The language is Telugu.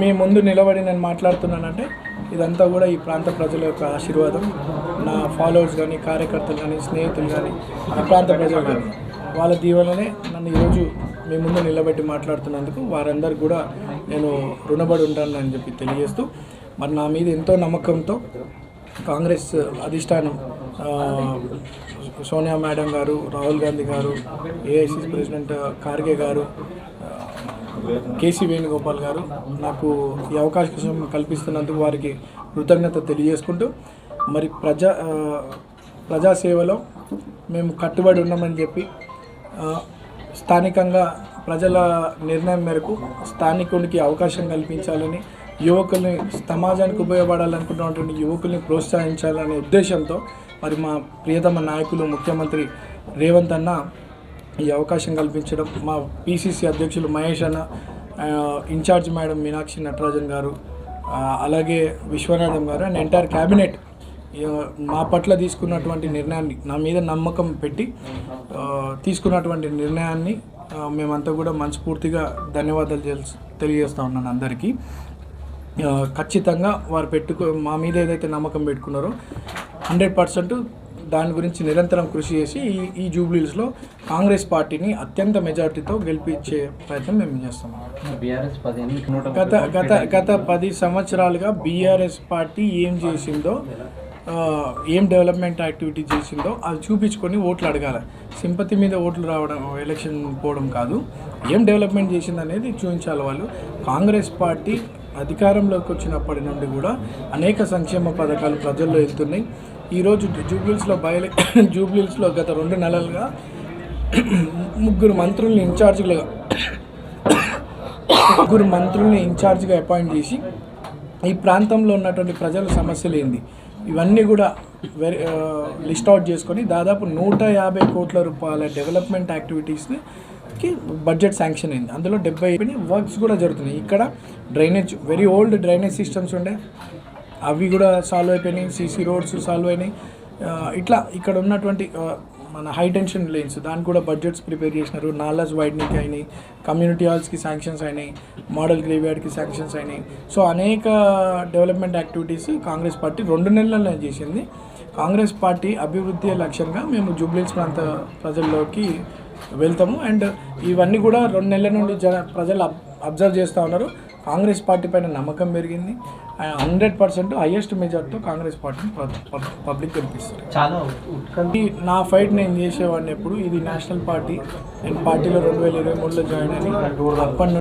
మీ ముందు నిలబడి నేను మాట్లాడుతున్నానంటే ఇదంతా కూడా ఈ ప్రాంత ప్రజల యొక్క ఆశీర్వాదం. నా ఫాలోవర్స్ కానీ కార్యకర్తలు కానీ స్నేహితులు కానీ ఆ ప్రాంత ప్రజలు కానీ వాళ్ళ దీవెననే నన్ను ఈరోజు మీ ముందు నిలబెట్టి మాట్లాడుతున్నందుకు వారందరికీ కూడా నేను రుణపడి ఉంటానని చెప్పి తెలియజేస్తూ మరి నా మీద ఎంతో నమ్మకంతో కాంగ్రెస్ అధిష్టానం సోనియా మేడం గారు రాహుల్ గాంధీ గారు ఏఐసిసి ప్రెసిడెంట్ ఖార్గే గారు కేసీ వేణుగోపాల్ గారు నాకు ఈ అవకాశం కల్పిస్తున్నందుకు వారికి కృతజ్ఞత తెలియజేసుకుంటూ మరి ప్రజా ప్రజాసేవలో మేము కట్టుబడి ఉన్నామని చెప్పి స్థానికంగా ప్రజల నిర్ణయం మేరకు స్థానికునికి అవకాశం కల్పించాలని యువకుల్ని సమాజానికి ఉపయోగపడాలనుకున్నటువంటి యువకుల్ని ప్రోత్సహించాలనే ఉద్దేశంతో మరి మా ప్రియతమ నాయకులు ముఖ్యమంత్రి రేవంత్ అన్న ఈ అవకాశం కల్పించడం మా పిసిసి అధ్యక్షులు మహేష్ అన్న ఇన్ఛార్జ్ మేడం మీనాక్షి నటరాజన్ గారు అలాగే విశ్వనాథం గారు అండ్ ఎంటైర్ క్యాబినెట్ మా పట్ల తీసుకున్నటువంటి నిర్ణయాన్ని నా మీద నమ్మకం పెట్టి తీసుకున్నటువంటి నిర్ణయాన్ని మేమంతా కూడా మనస్ఫూర్తిగా ధన్యవాదాలు తెలియజేస్తూ తెలియజేస్తా ఉన్నాను అందరికీ. ఖచ్చితంగా వారు పెట్టుకో మా మీద ఏదైతే నమ్మకం పెట్టుకున్నారో హండ్రెడ్ పర్సెంట్ దాని గురించి నిరంతరం కృషి చేసి ఈ ఈ జూబ్లీస్లో కాంగ్రెస్ పార్టీని అత్యంత మెజార్టీతో గెలిపించే ప్రయత్నం మేము చేస్తాం గత గత గత పది సంవత్సరాలుగా బీఆర్ఎస్ పార్టీ ఏం చేసిందో ఏం డెవలప్మెంట్ యాక్టివిటీ చేసిందో అది చూపించుకొని ఓట్లు అడగాలి. సింపతి మీద ఓట్లు రావడం ఎలక్షన్ పోవడం కాదు. ఏం డెవలప్మెంట్ చేసింది అనేది చూపించాలి వాళ్ళు. కాంగ్రెస్ పార్టీ అధికారంలోకి వచ్చినప్పటి నుండి కూడా అనేక సంక్షేమ పథకాలు ప్రజల్లో వెళ్తున్నాయి ఈరోజు జూబ్లీస్లో బయలు జూబ్లీస్లో గత రెండు నెలలుగా ముగ్గురు మంత్రుల్ని ఇన్ఛార్జీలుగా ముగ్గురు మంత్రుల్ని ఇన్ఛార్జ్గా అపాయింట్ చేసి ఈ ప్రాంతంలో ఉన్నటువంటి ప్రజల సమస్యలు ఏంది? ఇవన్నీ కూడా వెరీ లిస్ట్ అవుట్ చేసుకొని దాదాపు నూట యాభై కోట్ల రూపాయల డెవలప్మెంట్ యాక్టివిటీస్ని కి బడ్జెట్ శాంక్షన్ అయింది. అందులో డెబ్బై వర్క్స్ కూడా జరుగుతున్నాయి. ఇక్కడ drainage very old drainage systems ఉండే. అవి కూడా సాల్వ్ అయిపోయినాయి సీసీ రోడ్స్ సాల్వ్ అయినాయి. ఇట్లా ఇక్కడ ఉన్నటువంటి మన హై టెన్షన్ లేన్స్ దానికి కూడా బడ్జెట్స్ ప్రిపేర్ చేసినారు. నాలాస్ వైడ్నింగ్ అయినాయి కమ్యూనిటీ హాల్స్కి శాంక్షన్స్ అయినాయి మోడల్ గ్రేవ్యార్డ్కి శాంక్షన్స్ అయినాయి. సో అనేక డెవలప్మెంట్ యాక్టివిటీస్ కాంగ్రెస్ పార్టీ రెండు నెలల్లో చేసింది. కాంగ్రెస్ పార్టీ అభివృద్ధి లక్ష్యంగా మేము జూబ్లీస్ ప్రాంత ప్రజల్లోకి వెళ్తాము. అండ్ ఇవన్నీ కూడా రెండు నెలల నుండి జన ప్రజలు అబ్- అబ్జర్వ్ చేస్తూ ఉన్నారు. కాంగ్రెస్ పార్టీ పైన నమ్మకం పెరిగింది. హండ్రెడ్ పర్సెంట్ హైయెస్ట్ మెజార్టీతో కాంగ్రెస్ పార్టీని పబ్లిక్ గెలిపిస్తారు. చాలా నా ఫైట్ నేను చేసేవాడిని ఎప్పుడు ఇది నేషనల్ పార్టీ. నేను పార్టీలో రెండు వేల ఇరవై మూడులో జాయిన్ అని అప్పటి